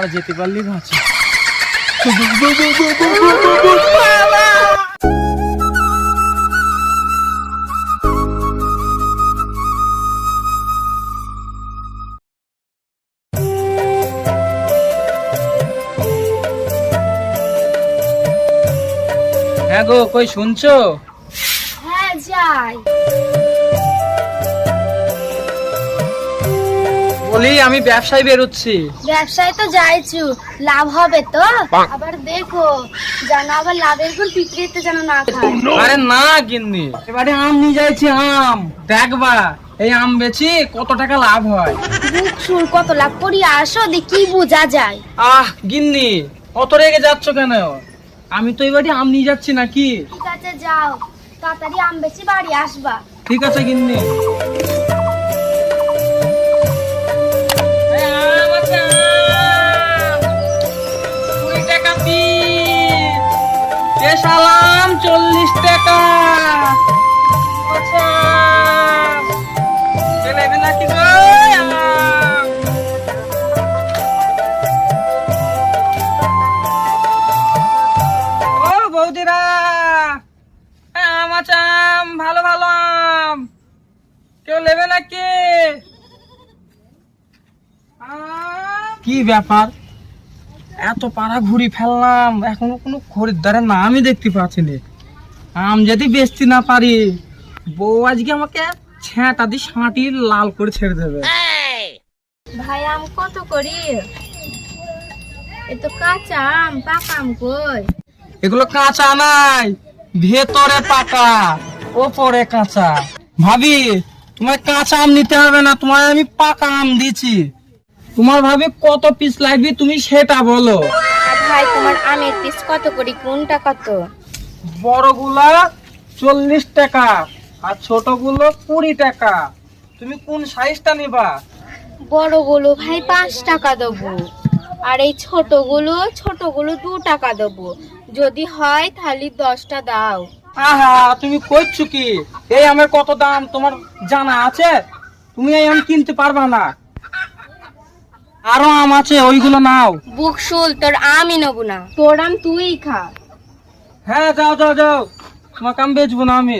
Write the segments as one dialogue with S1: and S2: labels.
S1: আর যেতে পারলি বাঁচি হ্যাঁ গো কই শুনছো?
S2: হ্যাঁ যাই।
S1: বলি আমি ব্যবসায় বেরোচ্ছি।
S2: ব্যবসায় তো যাইছু লাভ হবে তো? আবার দেখো যেন আবার লাভের গুণ পিঁপড়েতে যেন না খায়।
S1: আরে না গিন্নি। এবারে আম নিয়ে যাইছি আম। দেখবা এই আম বেচি কত টাকা লাভ হয়?
S2: বুক সুর কত লাভ করি আসো দেখি কি বোঝা যায়?
S1: আহ গিন্নি অত রেগে যাচ্ছ কেন? আমি তো এবারে আম নিয়ে যাচ্ছি নাকি?
S2: ঠিক আছে যাও। তাড়াতাড়ি আম বেশি বাড়ি আসবা।
S1: ঠিক আছে গিন্নি। স্পেশাল আম চল্লিশ টাকা। আচ্ছা। ও বৌদিরা ভালো ভালো আম। কেউ নেবে? কি ব্যাপার? এত পাড়া ঘুরি ফেললাম এখনও কোনো খরিদ্দারের নামই দেখতে পাচ্ছি না। আম যদি বেচতে না পারি বউ আজকে আমাকে ছেঁটা দিয়ে সাঁটি লাল করে ছেড়ে দেবে।
S2: ভাই আম কত করি? এ তো কাঁচা আম পাকা আম কই?
S1: এগুলো কাঁচা নাই ভেতরে পাকা ওপরে কাঁচা। ভাবি তোমার কাঁচা আম নিতে হবে না তোমার আমি পাকা আম দিচ্ছি। তোমার ভাবে কত পিস লাগবে তুমি সেটা বলো।
S2: ভাই তোমার আমের পিস কত করি কোনটা কত?
S1: বড়গুলা চল্লিশ টাকা আর ছোটগুলো কুড়ি টাকা। তুমি কোন সাইজটা নিবা?
S2: বড়গুলো ভাই পাঁচ টাকা দেবো। আর এই ছোটগুলো ছোটগুলো দু টাকা দেবো। যদি হয় তাহলে দশটা দাও।
S1: আহা তুমি কইছো কি? এই আমের কত দাম? তোমার জানা আছে? তুমি এই আম কিনতে পারবা না। আরও আম আছে ওইগুলো নাও।
S2: বুকশুল তোর আমই নেব না। তোর আম তুই খা।
S1: হ্যাঁ যাও যাও যাও। তোমাকে আম বেচবো না আমি।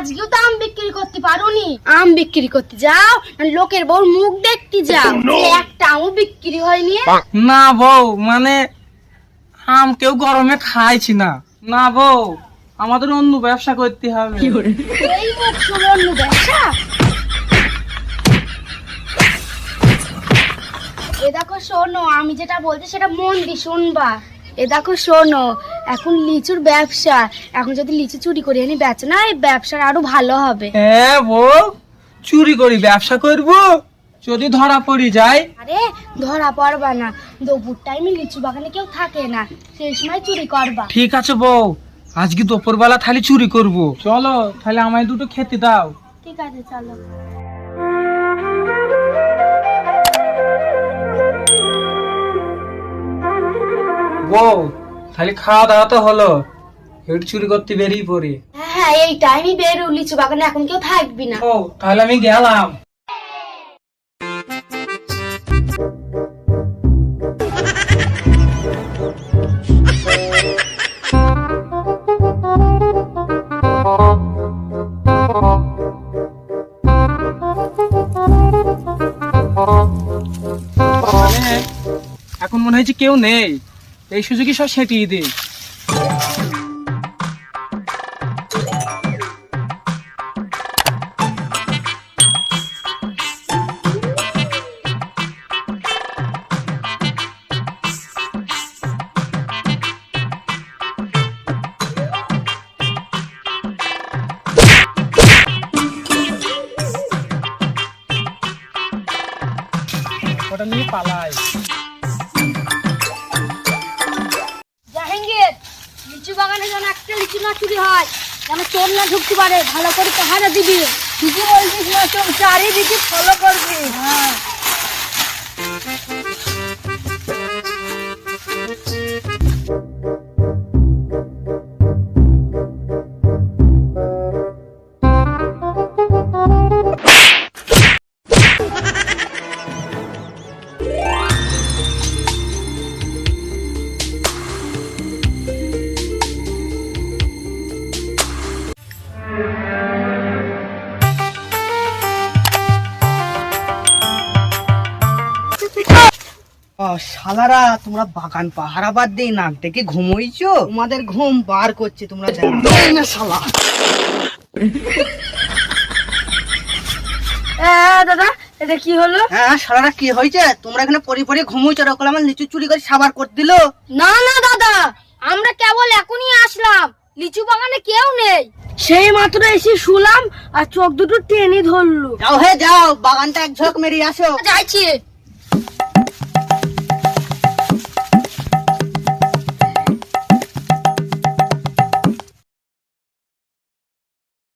S2: আজকেও তো আম বিক্রি করতে পারোনি। আম বিক্রি করতে যাও লোকের বউ মুখ দেখতে যাও। একটা আমও বিক্রি হয়নি।
S1: না বউ মানে আম কেউ গরমে খাইছি না। না বউ আমাদের অন্য ব্যবসা করতে হবে।
S2: এই বুকশুল অন্য ব্যবসা? এ দেখো শোনো আমি যেটা বলছি সেটা মন দি শুনবা। এ দেখো শোনো এখন লিচুর ব্যবসা। এখন যদি লিচু চুরি করে এনে বেচো না এই ব্যবসার আরও ভালো হবে।
S1: হ্যাঁ বউ চুরি করি ব্যবসা করব? যদি ধরা পড়ি যায়
S2: আরে ধরা পড়বা না। দুপুর টাইমে লিচু বাগানে কেউ থাকে না। সেই সময় চুরি করবা।
S1: ঠিক আছে বউ আজকে দুপুরবেলা তাহলে চুরি করব। চলো তাহলে আমায় দুটো খেতে দাও।
S2: ঠিক আছে চলো।
S1: বউ তাহলে খাওয়া দাওয়া তো হলো। একটু চুরি করতে বেরিয়ে পড়ি।
S2: হ্যাঁ হ্যাঁ এই টাইমই বেরো লিচু বাগানে এখন কেউ থাকবি না।
S1: ও তাহলে আমি গেলাম। মানে এখন মনে হচ্ছে কেউ নেই। এই সুযোগে সব সেটিয়ে দিই ওটা নিয়ে পালাই।
S2: চুরি হয়, যেন চোর না ঢুকতে পারে। ভালো করে পাহারা দিবি। ঠিকই বলছিস না চোর চারিদিকে ফলো করবি। হ্যাঁ।
S3: শালারা তোমরা বাগান পাহারা বাদ দিয়ে নাক ডেকে ঘুমোইছো? তোমাদের ঘুম বার করছে তোমরা জানো। না শালা।
S2: দাদা এটা কি হলো?
S3: হ্যাঁ শালারা কি হয়েছে? তোমরা এখানে পরি পরি ঘুমোইছো ওরকম আমার লিচু চুরি করে সাবার করে দিল।
S2: না না দাদা আমরা কেবল এখনই আসলাম। লিচু বাগানে কেউ নেই। সেই মাত্র এসে শুলাম আর চোখ দুটো টেনে ধরলো।
S3: যাও হে যাও বাগানটা এক ঝোঁক মেরে আসো।
S2: যাইছি